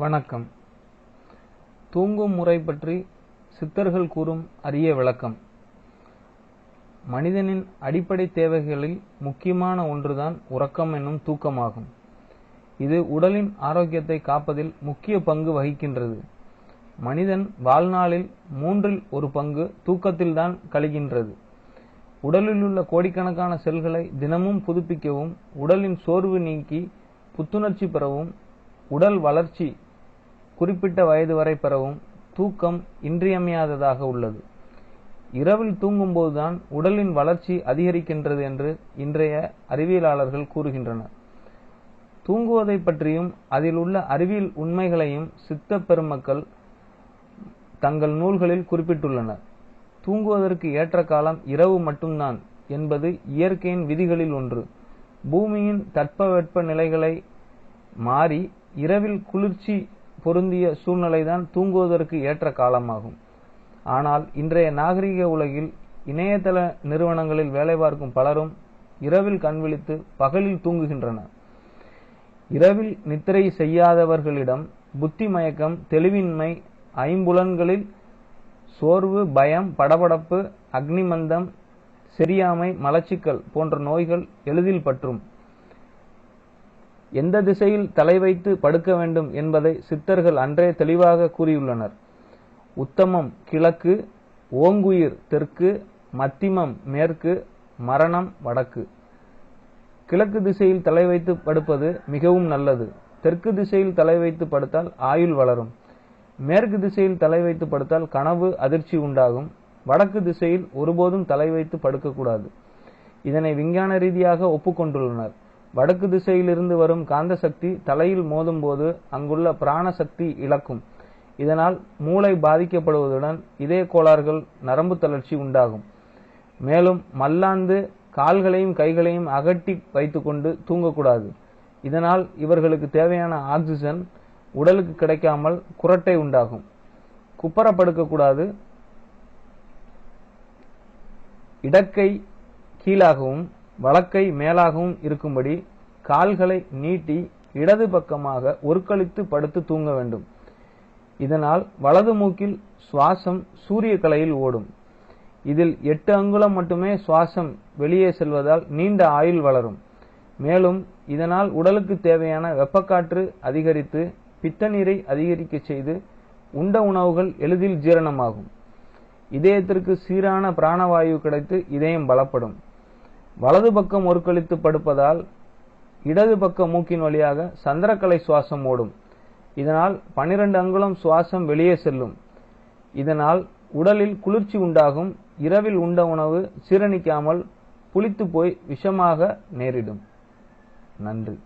வணக்கம். தூங்கும் முறை பற்றி சித்தர்கள் கூறும் அரிய விளக்கம். மனிதனின் அடிப்படை தேவைகளில் முக்கியமான ஒன்றுதான் உறக்கம் என்னும் தூக்கமாகும். இது உடலின் ஆரோக்கியத்தை காப்பதில் முக்கிய பங்கு வகிக்கின்றது. மனிதன் வாழ்நாளில் மூன்றில் ஒரு பங்கு தூக்கத்தில்தான் கழிகின்றது. உடலிலுள்ள கோடிக்கணக்கான செல்களை தினமும் புதுப்பிக்கவும் உடலின் சோர்வு நீக்கி புத்துணர்ச்சி பெறவும் உடல் வளர்ச்சி குறிப்பிட்ட வயது வரை பெறவும் தூக்கம் இன்றியமையாததாக உள்ளது. இரவில் தூங்கும்போதுதான் உடலின் வளர்ச்சி அதிகரிக்கின்றது என்று இன்றைய அறிவியலாளர்கள் கூறுகின்றனர். தூங்குவதை பற்றியும் அதில் உள்ள அறிவியல் உண்மைகளையும் சித்த பெருமக்கள் தங்கள் நூல்களில் குறிப்பிட்டுள்ளனர். தூங்குவதற்கு ஏற்ற காலம் இரவு மட்டும்தான் என்பது இயற்கையின் விதிகளில் ஒன்று. பூமியின் தட்பவெப்ப நிலைகளை மாறி இரவில் குளிர்ச்சி பொருந்திய சூழ்நிலைதான் தூங்குவதற்கு ஏற்ற காலமாகும். ஆனால் இன்றைய நாகரிக உலகில் இணையதள நிறுவனங்களில் வேலை பார்க்கும் பலரும் இரவில் கண்விழித்து பகலில் தூங்குகின்றனர். இரவில் நித்திரை செய்யாதவர்களிடம் புத்தி மயக்கம் தெளிவின்மை ஐம்புலன்களில் சோர்வு பயம் படபடப்பு அக்னிமந்தம் செரியாமை மலச்சிக்கல் போன்ற நோய்கள் எளிதில் பற்றும். எந்த திசையில் தலை வைத்து படுக்க வேண்டும் என்பதை சித்தர்கள் அன்றே தெளிவாக கூறியுள்ளனர். உத்தமம் கிழக்கு ஓங்குயிர் தெற்கு மத்திமம் மேற்கு மரணம் வடக்கு. கிழக்கு திசையில் தலை வைத்து படுப்பது மிகவும் நல்லது. தெற்கு திசையில் தலை வைத்து படுத்தால் ஆயுள் வளரும். மேற்கு திசையில் தலை வைத்து படுத்தால் கனவு அதிர்ச்சி உண்டாகும். வடக்கு திசையில் ஒருபோதும் தலை வைத்து படுக்கக்கூடாது. இதனை விஞ்ஞான ரீதியாக ஒப்புக்கொண்டுள்ளனர். வடக்கு திசையிலிருந்து வரும் காந்த சக்தி தலையில் மோதும் போது அங்குள்ள பிராண சக்தி இழக்கும். இதனால் மூளை பாதிக்கப்படுவதுடன் இதய கோளாறுகள் நரம்பு தளர்ச்சி உண்டாகும். மேலும் மல்லாந்து கால்களையும் கைகளையும் அகட்டி வைத்துக்கொண்டு தூங்கக்கூடாது. இதனால் இவர்களுக்கு தேவையான ஆக்சிஜன் உடலுக்கு கிடைக்காமல் குரட்டை உண்டாகும். குப்பரப்படுக்கக்கூடாது. இடக்கை கீழாகவும் வழக்கை மேலாகவும் இருக்கும்படி கால்களை நீட்டி இடது பக்கமாக ஒருக்களித்து படுத்து தூங்க வேண்டும். இதனால் வலது மூக்கில் சுவாசம் சூரிய கலையில் ஓடும். இதில் எட்டு அங்குலம் மட்டுமே சுவாசம் வெளியே செல்வதால் நீண்ட ஆயுள் வளரும். மேலும் இதனால் உடலுக்கு தேவையான வெப்பக்காற்று அதிகரித்து பித்த நீரை அதிகரிக்க செய்து உண்ட உணவுகள் எளிதில் ஜீரணமாகும். இதயத்திற்கு சீரான பிராணவாயு கிடைத்து இதயம் பலப்படும். வலது பக்கம் ஒருக்களித்து படுப்பதால் இடது பக்க மூக்கின் வழியாக சந்திரக்கலை சுவாசம் ஓடும். இதனால் பனிரெண்டு அங்குலம் சுவாசம் வெளியே செல்லும். இதனால் உடலில் குளிர்ச்சி உண்டாகும். இரவில் உண்ட உணவு சீரணிக்காமல் புளித்து போய் விஷமாக நேரிடும். நன்றி.